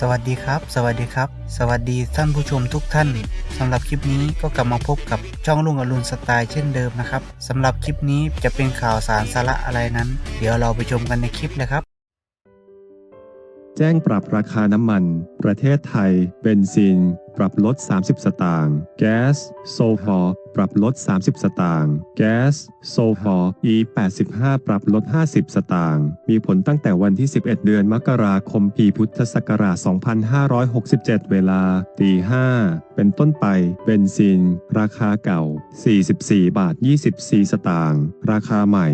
สวัสดีครับ สวัสดีครับ สวัสดีท่านผู้ชมทุกท่านสำหรับคลิปนี้ก็กลับมาพบกับช่องลุงอรุณสไตล์เช่นเดิมนะครับสำหรับคลิปนี้จะเป็นข่าวสารสาระอะไรนั้น เดี๋ยวเราไปชมกันในคลิปเลยครับ แจ้งปรับราคาน้ำมัน ประเทศไทยเบนซิน ปรับลด 30 สตางค์แก๊สโซฮอล์ปรับลด 30 สตางค์แก๊สโซฮอล์ E85 ปรับลด 50 สตางค์มีผลตั้งแต่วันที่ 11 เดือนมกราคมปีพุทธศักราช 2567 เวลาตี5เป็นต้นไปเบนซิน ราคาเก่า 44 บาท 24 สตางค์ราคาใหม่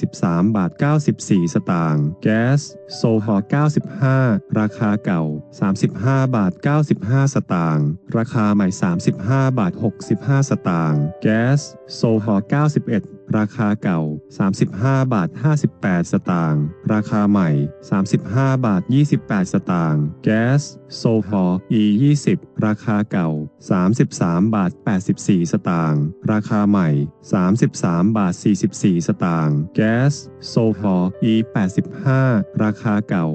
43 บาท 94 สตางค์แก๊สโซฮอล์95 ราคาเก่า 35 บาท 95 สตางค์ตางค์ ราคาใหม่ 35 บาท 65 สตางค์ แก๊ส โซฮอล์91 ราคาเก่า 35 บาท 58 สตางค์ ราคาใหม่ 35 บาท 28 สตางค์ แก๊ส โซฮอล์ E20 ราคาเก่า 33 บาท 84 สตางค์ ราคาใหม่ 33 บาท 44 สตางค์ แก๊ส โซฮอล์ E85 ราคาเก่า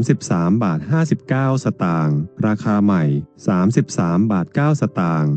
33 บาท 59 สตางค์ ราคาใหม่ 33 บาท 9 สตางค์